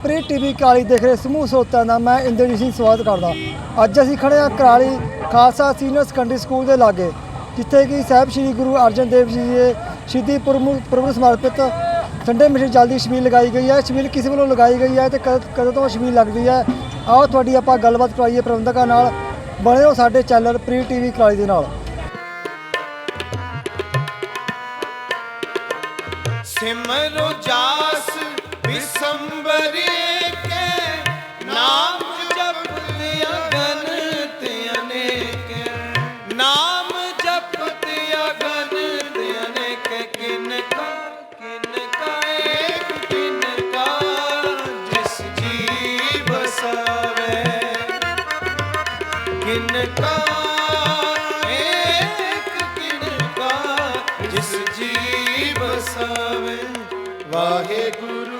Pre TV ਕਾਲੀ ਦੇਖ ਰਹੇ ਸਮੂਹ ਸਰੋਤਿਆਂ ਦਾ ਮੈਂ ਇੰਦਰਜੀਤ ਸਿੰਘ ਸਵਾਗਤ ਕਰਦਾ। ਅੱਜ ਅਸੀਂ ਖੜੇ ਹਾਂ Karali Khalsa senior secondary school ਦੇ ਲਾਗੇ, ਜਿੱਥੇ ਕਿ ਸਾਹਿਬ ਸ੍ਰੀ ਗੁਰੂ ਅਰਜਨ ਦੇਵ ਜੀ ਦੇ ਸ਼ਹੀਦੀ ਪੁਰਬ ਸਮਰਪਿਤ ਠੰਡੇ ਮਿੱਠੇ ਜਲਦੀ ਦੀ ਲਗਾਈ ਗਈ ਹੈ। ਛਬੀਲ ਕਿਸੇ ਵੱਲੋਂ ਲਗਾਈ ਗਈ ਹੈ ਤੇ ਕਦ, ਕਦੋਂ ਤੋਂ ਛਬੀਲ ਲੱਗਦੀ ਹੈ? ਆਓ ਤੁਹਾਡੀ ਆਪਾਂ ਗੱਲਬਾਤ ਕਰਾਈਏ ਪ੍ਰਬੰਧਕਾਂ ਨਾਲ। ਬਣੇ ਹੋ ਸਾਡੇ ਚੈਨਲ ਪ੍ਰੀ ਟੀਵੀ ਕਾਲੀ ਦੇ ਨਾਲ। ਸਿਮਰੋ ਜਾਸ ਵਿਸੰਬਰੇ ਕੇ ਨਾਮ ਜਪਤ ਅਗਨ ਤੇ ਅਨੇਕ ਨਾਮ ਜਪਤ ਅਗਨ ਤੇ ਅਨੇਕ ਕਿਨ ਕਾ ਕਿਨ ਕਾ ਏਕ ਕਿਨ ਕਾ ਜਿਸ ਜੀ ਬਸਾਵੇ ਕਿਨ ਕਾ ਏਕ ਕਿਨ ਕਾ ਜਿਸ ਜੀ ਬਸਾਵੇ ਵਾਹਿਗੁਰੂ ਵਾਹਿਗੁਰੂ ਵਾਹਿਗੁਰੂ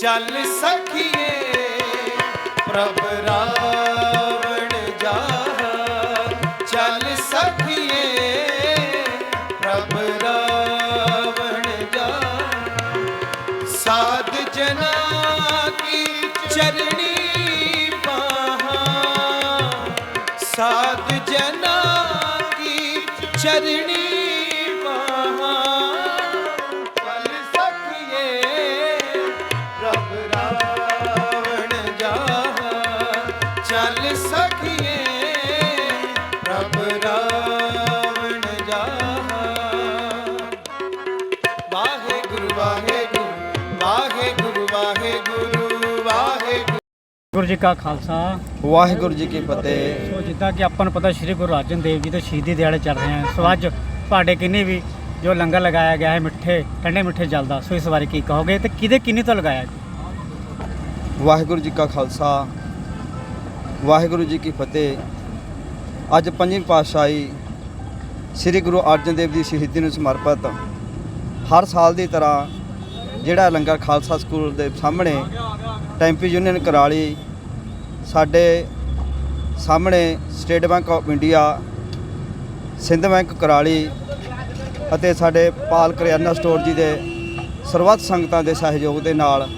ਚੱਲ ਸਖੀਏ, ਪ੍ਰਭ ਰਾਵਣ ਜਾ ਚੱਲ ਸਖੀਏ, ਪ੍ਰਭ ਰਾਵਣ ਜਾ ਸਾਧ ਜਨਾ ਕੀ ਚਰਣੀ ਬਾਹਾਂ ਸਾਧ ਜਨਾ ਕੀ ਚਰਣੀ ਵਾਹਿਗੁਰੂ ਵਾਹਿਗੁਰੂ ਵਾਹਿਗੁਰੂ ਵਾਹਿਗੁਰੂ ਵਾਹਿਗੁਰੂ। ਗੁਰੂ ਜੀ ਕਾ ਖਾਲਸਾ। ਵਾਹਿਗੁਰੂ ਜੀ ਕੀ ਫਤਿਹ। ਸੋ ਜਿੱਦਾਂ ਕਿ ਆਪਾਂ ਨੂੰ ਪਤਾ ਸ਼੍ਰੀ ਗੁਰੂ ਅਰਜਨ ਦੇਵ ਜੀ ਦੇ ਸ਼ਹੀਦੀ ਦਿਹਾੜੇ ਚੱਲ ਰਹੇ ਹਨ। ਸੋ ਅੱਜ ਤੁਹਾਡੇ ਕਿੰਨੇ ਵੀ ਜੋ ਲੰਗਰ ਲਗਾਇਆ ਗਿਆ ਹੈ ਮਿੱਠੇ ਠੰਡੇ ਮਿੱਠੇ ਜਲ ਦਾ ਸੋ ਇਸ ਬਾਰੇ ਕੀ ਕਹੋਗੇ ਤੇ ਕਿਹਦੇ ਕਿੰਨੀ ਤੋਂ ਲਗਾਇਆ ਵਾਹਿਗੁਰੂ ਜੀ ਕਾ ਖਾਲਸਾ, ਵਾਹਿਗੁਰੂ ਜੀ ਕੀ ਫਤਿਹ। ਅੱਜ ਪੰਜਵੀਂ ਪਾਤਸ਼ਾਹੀ ਸ੍ਰੀ ਗੁਰੂ ਅਰਜਨ ਦੇਵ ਜੀ ਸ਼ਹੀਦੀ ਨੂੰ ਸਮਰਪਿਤ ਹਰ ਸਾਲ ਦੀ ਤਰ੍ਹਾਂ ਜਿਹੜਾ ਲੰਗਰ ਖਾਲਸਾ ਸਕੂਲ ਦੇ ਸਾਹਮਣੇ ਟੈਂਪੀ ਯੂਨੀਅਨ ਕਰਾਲੀ ਸਾਡੇ ਸਾਹਮਣੇ state bank of India, Sindh bank Karali ਅਤੇ ਸਾਡੇ ਪਾਲ ਕਰਿਆਨਾ ਸਟੋਰ ਜੀ ਦੇ ਸਰਬੱਤ ਸੰਗਤਾਂ ਦੇ ਸਹਿਯੋਗ ਦੇ ਨਾਲ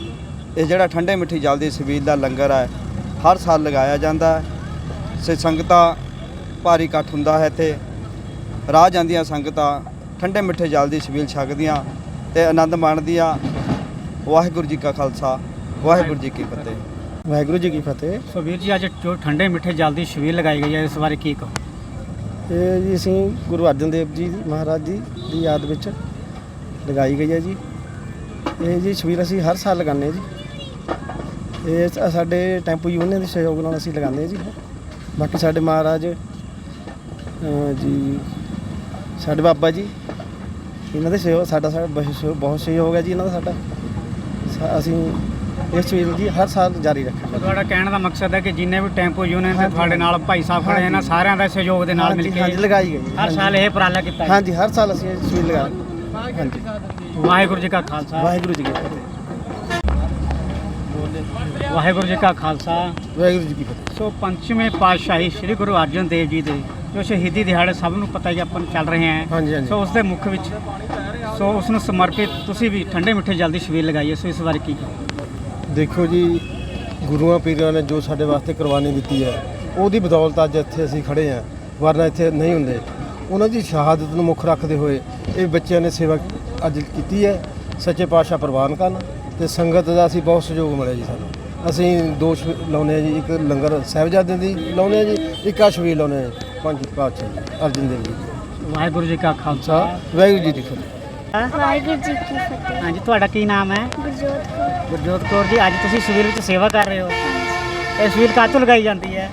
ਇਹ ਜਿਹੜਾ ਠੰਡੇ ਮਿੱਠੀ ਜਲ ਦੀ ਛਬੀਲ ਦਾ ਲੰਗਰ ਹੈ ਹਰ ਸਾਲ ਲਗਾਇਆ ਜਾਂਦਾ ਹੈ। ਸੇ ਸੰਗਤਾਂ ਭਾਰੀ ਇਕੱਠ ਹੁੰਦਾ ਹੈ ਇੱਥੇ। ਰਾਹ ਜਾਂਦੀਆਂ ਸੰਗਤਾਂ ਠੰਡੇ ਮਿੱਠੇ ਜਲ ਦੀ ਛਬੀਲ ਛਕਦੀਆਂ ਤੇ ਆਨੰਦ ਮਾਣਦੀਆਂ। ਵਾਹਿਗੁਰੂ ਜੀ ਕਾ ਖਾਲਸਾ ਵਾਹਿਗੁਰੂ ਜੀ ਕੀ ਫਤਿਹ। ਵਾਹਿਗੁਰੂ ਜੀ ਕੀ ਫਤਿਹ। ਸੋ ਵੀਰ ਜੀ ਅੱਜ ਜੋ ਠੰਡੇ ਮਿੱਠੇ ਜਲ ਦੀ ਛਬੀਲ ਲਗਾਈ ਗਈ ਹੈ ਇਸ ਬਾਰੇ ਕੀ ਕਹੋ? ਇਹ ਜੀ ਅਸੀਂ ਗੁਰੂ ਅਰਜਨ ਦੇਵ ਜੀ ਮਹਾਰਾਜ ਜੀ ਦੀ ਯਾਦ ਵਿੱਚ ਲਗਾਈ ਗਈ ਹੈ ਜੀ। ਇਹ ਜੀ ਛਬੀਲ ਅਸੀਂ ਹਰ ਸਾਲ ਲਗਾਉਂਦੇ ਹਾਂ ਜੀ। ਇਹ ਸ- ਸਾਡੇ ਟੈਂਪੂ ਯੂਨੀਅਨ ਦੇ ਸਹਿਯੋਗ ਨਾਲ ਅਸੀਂ ਲਗਾਉਂਦੇ ਹਾਂ ਜੀ। ਬਾਕੀ ਸਾਡੇ ਮਹਾਰਾਜ ਅ, ਜੀ ਸਾਡੇ ਬਾਬਾ ਜੀ ਇਹਨਾਂ ਦੇ ਸਹਿਯੋਗ ਸਾਡਾ ਸਾਡਾ ਬਹੁਤ ਸਹਿਯੋਗ- ਬਹੁਤ ਸਹਿਯੋਗ ਹੈ ਜੀ ਇਹਨਾਂ ਦਾ ਸਾਡਾ। ਸਾ- ਅਸੀਂ ਇਹ ਛਬੀਲ ਜੀ ਹਰ ਸਾਲ ਜਾਰੀ ਰੱਖਾਂਗੇ। ਤੁਹਾਡਾ ਕਹਿਣ ਦਾ ਮਕਸਦ ਹੈ ਕਿ ਜਿੰਨੇ ਵੀ ਟੈਂਪੋ ਯੂਨੀਅਨ ਤੇ ਹਾਂਜੀ, ਤੁਹਾਡੇ ਨਾਲ ਭਾਈ ਸਾਹਿਬ ਖੜੇ ਇਹਨਾਂ ਸਾਰਿਆਂ ਦਾ ਸਹਿਯੋਗ ਦੇ ਨਾਲ ਮਿਲ ਹਾਂਜੀ, ਹਾਂਜੀ ਕੇ ਲਗਾਈ ਗਈ ਹਰ। ਸਾਲ ਇਹ ਉਪਰਾਲਾ ਕੀਤਾ ਹੈ ਹਾਂਜੀ ਹਰ ਸਾਲ ਅਸੀਂ ਇਹ ਛਬੀਲ ਲਗਾ ਹਾਂਜੀ। ਵਾਹਿਗੁਰੂ ਜੀ ਕਾ ਖਾਲਸਾ। ਵਾਹਿਗੁਰੂ ਜੀ ਕੀ ਫਤਿਹ। ਵਾਹਿਗੁਰੂ ਜੀ ਕਾ ਖਾਲਸਾ। ਵਾਹਿਗੁਰੂ ਜੀ ਕੀ ਫਤਿਹ। ਸੋ ਪੰਚਵੇਂ ਪਾਤਸ਼ਾਹੀ ਸ੍ਰੀ ਗੁਰੂ ਅਰਜਨ ਦੇਵ ਜੀ ਦੇ ਜੋ ਸ਼ਹੀਦੀ ਦਿਹਾੜੇ ਸਭ ਨੂੰ ਪਤਾ ਹੀ ਆਪਾਂ ਚੱਲ ਰਹੇ ਹਾਂਜੀ ਹਾਂਜੀ। ਸੋ ਉਸ ਦੇ ਮੁੱਖ ਵਿੱਚ ਸੋ ਉਸ ਨੂੰ ਸਮਰਪਿਤ ਤੁਸੀਂ ਵੀ ਠੰਡੇ ਮਿੱਠੇ ਜਲ ਦੀ ਛਬੀਲ ਲਗਾਈ ਹੈ ਸੋ ਇਸ ਬਾਰੇ ਕੀ ਦੇਖੋ ਜੀ ਗੁਰੂਆਂ ਪੀਰਾਂ ਨੇ ਜੋ ਸਾਡੇ ਵਾਸਤੇ ਕੁਰਬਾਨੀ ਦਿੱਤੀ ਹੈ ਉਹਦੀ ਬਦੌਲਤ ਅੱਜ ਇੱਥੇ ਅਸੀਂ ਖੜੇ ਹਾਂ ਵਰਨਾ ਇੱਥੇ ਨਹੀਂ ਹੁੰਦੇ। ਉਹਨਾਂ ਦੀ ਸ਼ਹਾਦਤ ਨੂੰ ਮੁੱਖ ਰੱਖਦੇ ਹੋਏ ਇਹ ਬੱਚਿਆਂ ਨੇ ਸੇਵਾ ਅੱਜ ਕੀਤੀ ਹੈ ਸੱਚੇ ਪਾਤਸ਼ਾਹ ਪ੍ਰਵਾਨ ਕਰਨ। ਤੇ ਸੰਗਤ ਦਾ ਅਸੀਂ ਬਹੁਤ ਸਹਿਯੋਗ ਮਿਲਿਆ ਜੀ ਸਾਨੂੰ। ਅਸੀਂ ਦੋ ਛਬੀ- ਲਾਉਂਦੇ ਹਾਂ ਜੀ ਇੱਕ ਲੰਗਰ ਸਾਹਿਬਜ਼ਾਦੇ ਦੀ ਲਾਉਂਦੇ ਹਾਂ ਜੀ ਇੱਕ ਹਾਂ ਜੀ, ਪੰਜ ਪਾਤਸ਼ਾਹ ਅਰਜਨ ਦੇਵ ਜੀ। ਵਾਹਿਗੁਰੂ ਜੀ ਕਾ ਖਾਲਸਾ। ਵਾਹਿਗੁਰੂ ਜੀ ਦੀ ਫਤਿਹ। ਵਾਹਿਗੁਰੂ ਜੀ ਕੀ ਫਤਿਹ। ਹਾਂਜੀ ਤੁਹਾਡਾ ਕੀ ਨਾਮ ਹੈ? ਗੁਰਜੋਤ ਕੌਰ। ਗੁਰਜੋਤ ਕੌਰ ਜੀ ਅੱਜ ਤੁਸੀਂ ਸਿਵਲ ਵਿੱਚ ਸੇਵਾ ਕਰ ਰਹੇ ਹੋ। ਇਹ ਸਿਵਲ ਕਾਹਤੋਂ ਲਗਾਈ ਜਾਂਦੀ ਹੈ?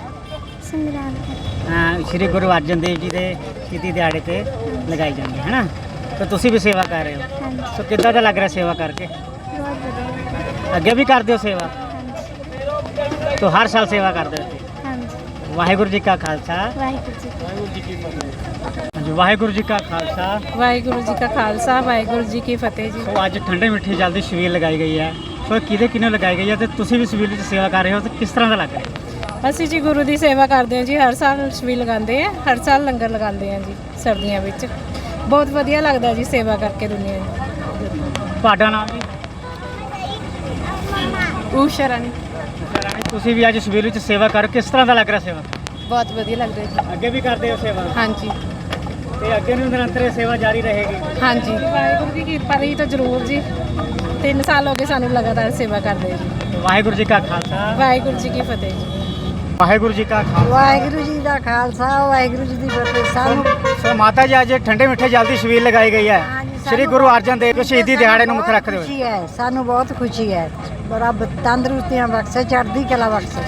ਸੰਗਰਾਮ ਅ, ਸ਼੍ਰੀ ਗੁਰੂ ਅਰਜਨ ਦੇਵ ਜੀ ਦੇ ਸ਼ਹੀਦੀ ਦਿਹਾੜੇ ਤੇ ਲਗਾਈ ਜਾਂਦੀ ਹੈ ਨਾ ਤਾਂ ਤੁਸੀਂ ਵੀ ਸੇਵਾ ਕਰ ਰਹੇ ਹੋ। ਸੋ ਕਿੱਦਾਂ ਦਾ ਲੱਗ ਰਿਹਾ ਸੇਵਾ ਕਰਕੇ? ਬਹੁਤ ਵਧੀਆ ਅੱਗੇ ਵੀ ਕਰਦੇ ਹੋ ਸੇਵਾ? ਹਾਂਜੀ। ਤੋ ਹਰ ਸਾਲ ਸੇਵਾ ਕਰਦੇ ਹੋ। ਹਾਂਜੀ। ਵਾਹਿਗੁਰੂ ਜੀ ਕਾ ਖਾਲਸਾ। ਵਾਹਿਗੁਰੂ ਜੀ ਕੀ ਹਾਂਜੀ ਵਾਹਿਗੁਰੂ ਜੀ ਕਾ ਖਾਲਸਾ। ਵਾਹਿਗੁਰੂ ਜੀ ਕਾ ਖਾਲਸਾ ਵਾਹਿਗੁਰੂ ਜੀ ਕੀ ਫਤਿਹ ਜੀ। ਸੋ ਅੱਜ ਠੰਡੇ ਮਿੱਠੇ ਜਲ ਦੀ ਲਗਾਈ ਗਈ ਹੈ। ਸੋ ਕਿਹਦੇ ਕਿਹਨੇ ਲਗਾਈ ਗਈ ਹੈ ਤੇ ਤੁਸੀਂ ਵੀ ਛਬੀਲ ਵਿੱਚ ਸੇਵਾ ਕਰ ਰਹੇ ਹੋ ਤੇ ਕਿਸ ਤਰ੍ਹਾਂ ਦਾ ਲੱਗ ਰਿਹਾ ਅਸੀਂ ਜੀ ਗੁਰੂ ਦੀ ਸੇਵਾ ਕਰਦੇ ਹਾਂ ਜੀ ਹਰ ਸਾਲ ਛਬੀ ਲਗਾਉਂਦੇ ਆ ਹਰ ਸਾਲ ਲੰਗਰ ਲਗਾਉਂਦੇ ਆ ਜੀ ਸਰਦੀਆਂ ਵਿੱਚ। ਬਹੁਤ ਵਧੀਆ ਲੱਗਦਾ ਜੀ ਸੇਵਾ ਕਰਕੇ ਦੁਨੀਆ ਦੀ ਤੁਹਾਡਾ ਨਾਮ ਜੀ? ਊਸ਼ਾ ਰਾਣੀ ਰਾਣੀ, ਤੁਸੀਂ ਵੀ ਅੱਜ ਛਬੀਲ ਵਿੱਚ ਸੇਵਾ ਕਰ ਕਿਸ ਤਰ੍ਹਾਂ ਦਾ ਲੱਗ ਰਿਹਾ ਸੇਵਾ? ਬਹੁਤ ਵਧੀਆ ਲੱਗਦਾ ਜੀ। ਅੱਗੇ ਵੀ ਕਰਦੇ ਹੋ ਸੇਵਾ? ਹਾਂਜੀ। ਤੇ ਅੱਗੇ ਵੀ ਨਿਰੰਤਰ ਇਹ ਸੇਵਾ ਜਾਰੀ ਰਹੇਗੀ? ਹਾਂਜੀ। ਵਾਹਿਗੁਰੂ ਦੀ ਕਿਰਪਾ ਰਹੀ ਤਾਂ ਜ਼ਰੂਰ ਜੀ। 3 ਸਾਲ ਹੋ ਗਏ ਸਾਨੂੰ ਲਗਾਤਾਰ ਸੇਵਾ ਕਰਦੇ ਜੀ। ਵਾਹਿਗੁਰੂ ਜੀ ਕਾ ਖਾਲਸਾ। ਵਾਹਿਗੁਰੂ ਜੀ ਕੀ ਫਤਿਹ ਜੀ। ਵਾਹਿਗੁਰੂ ਜੀ ਕਾ ਖਾਲਸਾ। ਵਾਹਿਗੁਰੂ ਜੀ ਦਾ ਖਾਲਸਾ ਵਾਹਿਗੁਰੂ ਜੀ ਦੀ ਫਤਿਹ। ਸਾਨੂੰ ਸੋ ਮਾਤਾ ਜੀ ਅੱਜ ਠੰਡੇ ਮਿੱਠੇ ਜਲ ਦੀ ਛਬੀਲ ਲਗਾਈ ਗਈ ਹੈ। ਹਾਂਜੀ, ਸ੍ਰੀ ਗੁਰੂ ਅਰਜਨ ਦੇਵ ਜੀ ਸ਼ਹੀਦੀ ਦਿਹਾੜੇ ਨੂੰ ਮੁੱਖ ਰੱਖਦੇ ਹੋਏ। ਖੁਸ਼ੀ ਹੈ ਸਾਨੂੰ ਬਹੁਤ ਖੁਸ਼ੀ ਹੈ। ਰੱਬ ਤੰਦਰੁਸਤੀਆਂ ਬਖਸ਼ੇ ਚੜ੍ਹਦੀ ਕਲਾ ਬਖਸ਼ੇ।